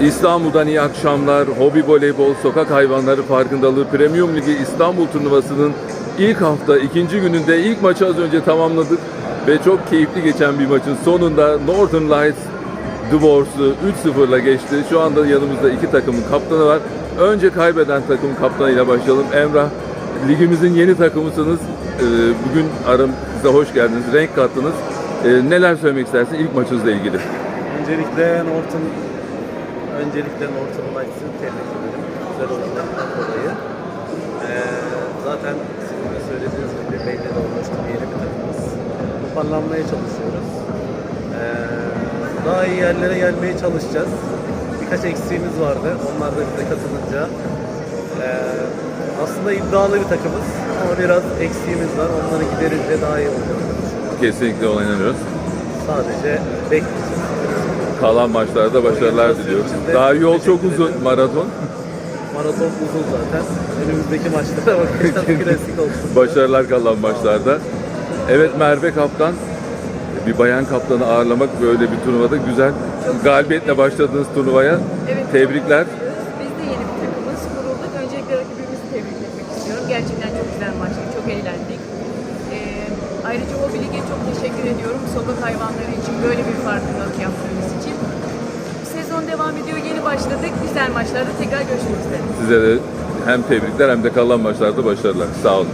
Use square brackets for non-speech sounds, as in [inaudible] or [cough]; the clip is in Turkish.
İstanbul'dan iyi akşamlar. Hobi voleybol, sokak hayvanları farkındalığı Premium Ligi İstanbul turnuvasının ilk hafta ikinci gününde ilk maçı az önce tamamladık ve çok keyifli geçen bir maçın sonunda Northern Lights Dwars'ı 3-0'la geçti. Şu anda yanımızda iki takımın kaptanı var. Önce kaybeden takım kaptanıyla başlayalım. Emrah, ligimizin yeni takımısınız. Ee, Bugün aramıza hoş geldiniz, renk kattınız. Ee, Neler söylemek istersin ilk maçınızla ilgili? Öncelikle Norton öncelikle Norton Lights'ı tebrik ederim. Güzel oyunlarından dolayı. Ee, zaten sizin de söylediğiniz gibi belli de olmuştu yeni bir takımız. Toparlanmaya çalışıyoruz. Ee, daha iyi yerlere gelmeye çalışacağız. Birkaç eksiğimiz vardı. Onlar da bize katılınca. Ee, aslında iddialı bir takımız ama biraz eksiğimiz var. Onları giderince daha iyi olacağız. Kesinlikle ona inanıyoruz. Sadece bekleyeceğiz. Kalan maçlarda başarılar diliyoruz. Daha yol çok uzun maraton. Maraton uzun zaten. Önümüzdeki maçlara bakacağız. [laughs] Klasik olsun. Başarılar kalan maçlarda. Evet Merve Kaptan, bir bayan kaptanı ağırlamak böyle bir turnuvada güzel. Galibiyetle başladığınız turnuvaya Evet, tebrikler. Biz de yeni bir takımız kurulduk. Öncelikle rakibimizi tebrik etmek istiyorum. Gerçekten çok güzel maçtı, çok eğlendik. Ayrıca o lige çok teşekkür ediyorum. Sokak hayvanları için böyle bir farkındalık yaptığınız için. Sezon devam ediyor, yeni başladık. Güzel maçlarda tekrar görüşmek üzere. Size de hem tebrikler hem de kalan maçlarda başarılar. Sağ olun.